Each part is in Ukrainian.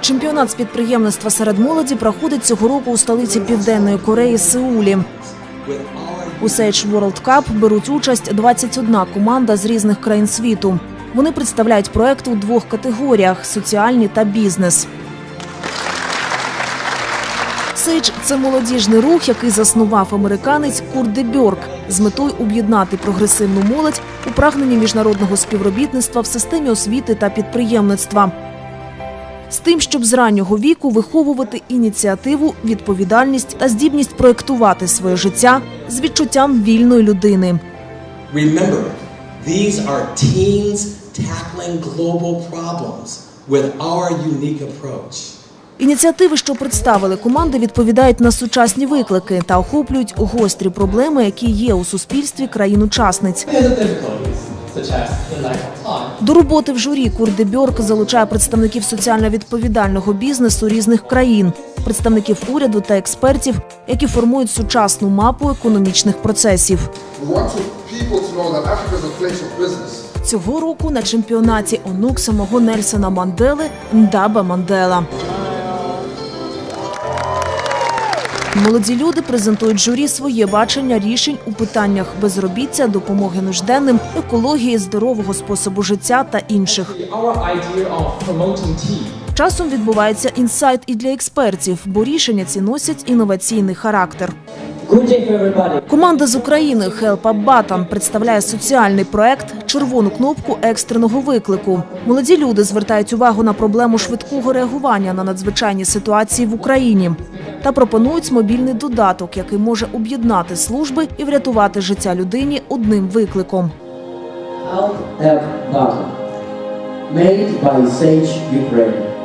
Чемпіонат з підприємництва серед молоді проходить цього року у столиці Південної Кореї Сеулі. У Sage World Cup беруть участь 21 команда з різних країн світу. Вони представляють проект у двох категоріях соціальні та бізнес. Сейдж – це молодіжний рух, який заснував американець Курт де Бьорк з метою об'єднати прогресивну молодь у прагненні міжнародного співробітництва в системі освіти та підприємництва. З тим, щоб з раннього віку виховувати ініціативу, відповідальність та здібність проєктувати своє життя з відчуттям вільної людини. Remember, these are teens tackling global problems with our unique approach. Ініціативи, що представили команди, відповідають на сучасні виклики та охоплюють гострі проблеми, які є у суспільстві країн-учасниць. До роботи в журі Курт де Бьорк залучає представників соціально відповідального бізнесу різних країн, представників уряду та експертів, які формують сучасну мапу економічних процесів. Цього року на чемпіонаті онук самого Нельсона Мандели Ндаба Мандела. Молоді люди презентують журі своє бачення рішень у питаннях безробіття, допомоги нужденним, екології, здорового способу життя та інших. Часом відбувається інсайт і для експертів, бо рішення ці носять інноваційний характер. Команда з України Help Up Button представляє соціальний проект Червону кнопку екстреного виклику. Молоді люди звертають увагу на проблему швидкого реагування на надзвичайні ситуації в Україні та пропонують мобільний додаток, який може об'єднати служби і врятувати життя людині одним викликом. Help App Button. Made by Sage Ukraine.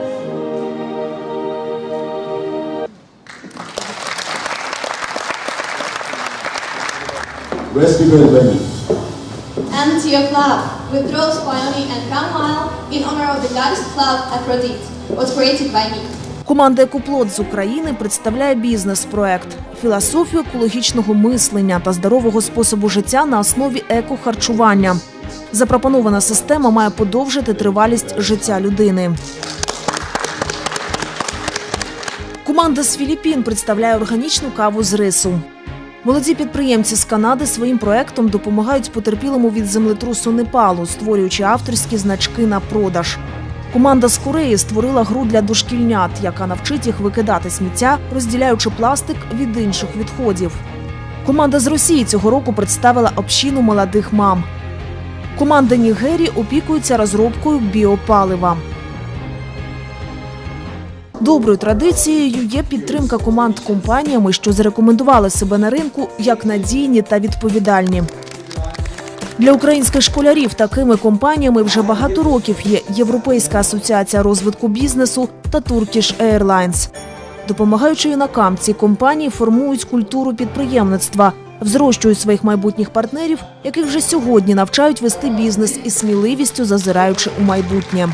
And to your club with Rose, Peony, and Camomile in honor of the goddess club Aphrodite, was created by me. Команда Екоплот з України представляє бізнес-проект, філософію екологічного мислення та здорового способу життя на основі екохарчування. Запропонована система має подовжити тривалість життя людини. Команда з Філіппін представляє органічну каву з рису. Молоді підприємці з Канади своїм проектом допомагають потерпілому від землетрусу Непалу, створюючи авторські значки на продаж. Команда з Кореї створила гру для дошкільнят, яка навчить їх викидати сміття, розділяючи пластик від інших відходів. Команда з Росії цього року представила общину молодих мам. Команда Нігерії опікується розробкою біопалива. Доброю традицією є підтримка команд компаніями, що зарекомендували себе на ринку як надійні та відповідальні. Для українських школярів такими компаніями вже багато років є Європейська асоціація розвитку бізнесу та Turkish Airlines. Допомагаючи юнакам, ці компанії формують культуру підприємництва, взрощують своїх майбутніх партнерів, яких вже сьогодні навчають вести бізнес із сміливістю зазираючи у майбутнє.